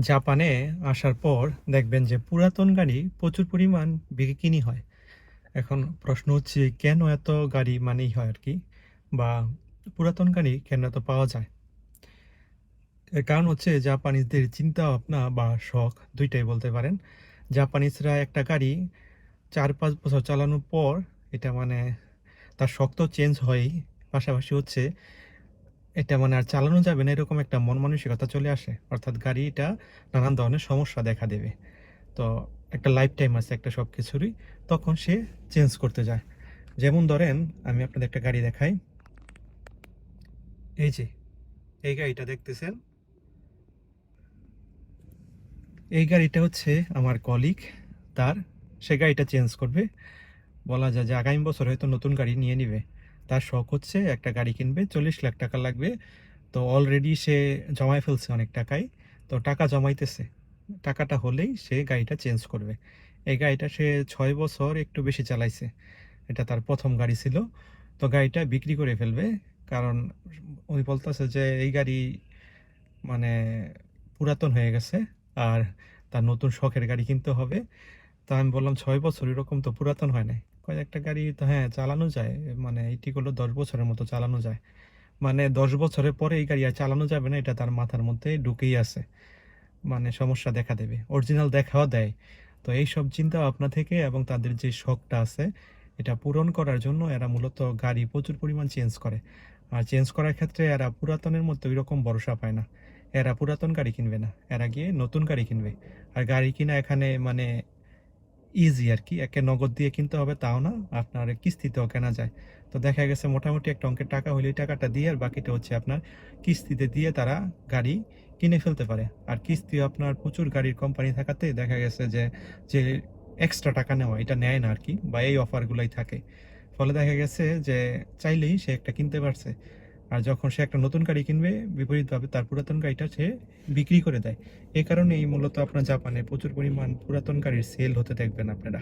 জাপানে আসার পর দেখবেন যে পুরাতন গাড়ি প্রচুর পরিমাণ বিক্রি হয়। এখন প্রশ্ন হচ্ছে, কেন এত গাড়ি মানেই হয় আর কি বা পুরাতন গাড়ি কেন এত পাওয়া যায়? এর কারণ হচ্ছে জাপানিজদের চিন্তা ভাবনা বা শখ দুইটাই বলতে পারেন। জাপানিজরা একটা গাড়ি চার পাঁচ বছর চালানোর পর এটা মানে তার শখ তো চেঞ্জ হয়ই। পাশাপাশি হচ্ছে এটা মানে আর চালানো যাবে না, এরকম একটা মন মানসিকতা চলে আসে। অর্থাৎ গাড়িটা নানান ধরনের সমস্যা দেখা দেবে। তো একটা লাইফ টাইম আছে একটা সব কিছুরই তখন সে চেঞ্জ করতে যায়। যেমন ধরেন, আমি আপনাদের একটা গাড়ি দেখাই। এই যে, এই গাড়িটা দেখতেছেন? এই গাড়িটা হচ্ছে আমার কলিগ তার। সে গাড়িটা চেঞ্জ করবে। বলা যায় যে আগামী বছর হয়তো নতুন গাড়ি নিয়ে নিবে। তার শখ হচ্ছে একটা গাড়ি কিনবে, চল্লিশ লাখ টাকা লাগবে। তো অলরেডি সে জমায় ফেলছে অনেক টাকাই। তো টাকা জমাইতেছে। টাকাটা হলেই সে গাড়িটা চেঞ্জ করবে। এই গাড়িটা সে ছয় বছর একটু বেশি চালাইছে। এটা তার প্রথম গাড়ি ছিল। তো গাড়িটা বিক্রি করে ফেলবে। কারণ উনি বলতেছে যে এই গাড়ি মানে পুরাতন হয়ে গেছে আর তার নতুন শখের গাড়ি কিনতে হবে। তা আমি বললাম, ছয় বছর এরকম তো পুরাতন হয় নাই। কয় একটা গাড়ি তো হ্যাঁ চালানো যায়। মানে এটি করল দশ বছরের মতো চালানো যায়। মানে দশ বছরের পরে এই গাড়ি আর চালানো যাবে না, এটা তার মাথার মধ্যে ঢুকেই আছে। মানে সমস্যা দেখা দেবে, অরিজিনাল দেখাও দেয়। তো এই সব চিন্তা ভাবনা থেকে এবং তাদের যে শখটা আছে, এটা পূরণ করার জন্য এরা মূলত গাড়ি প্রচুর পরিমাণ চেঞ্জ করে। আর চেঞ্জ করার ক্ষেত্রে এরা পুরাতনের মধ্যে ওই রকম ভরসা পায় না। এরা পুরাতন গাড়ি কিনবে না, এরা গিয়ে নতুন গাড়ি কিনবে। আর গাড়ি কিনা এখানে মানে ইজি আর কি একে নগদ দিয়ে কিনতে হবে, তাও না। আপনার কিস্তিতেও কেনা যায়। তো দেখা গেছে মোটামুটি একটা অঙ্কের টাকা হলে টাকাটা দিয়ে আর বাকিটা হচ্ছে আপনার কিস্তিতে দিয়ে তারা গাড়ি কিনে ফেলতে পারে। আর কিস্তি আপনার প্রচুর গাড়ির কোম্পানি থাকাতে দেখা গেছে যে যে এক্সট্রা টাকা নেওয়া, এটা নেয় না আর কি বা এই অফারগুলোই থাকে। ফলে দেখা গেছে যে, চাইলেই সে একটা কিনতে পারছে। আর যখন সে একটা নতুন গাড়ি কিনবে বিপরীতভাবে তার পুরাতন গাড়িটা সে বিক্রি করে দেয়। এ কারণে এই মূলত আপনার জাপানে প্রচুর পরিমাণ পুরাতন গাড়ির সেল হতে দেখবেন আপনারা।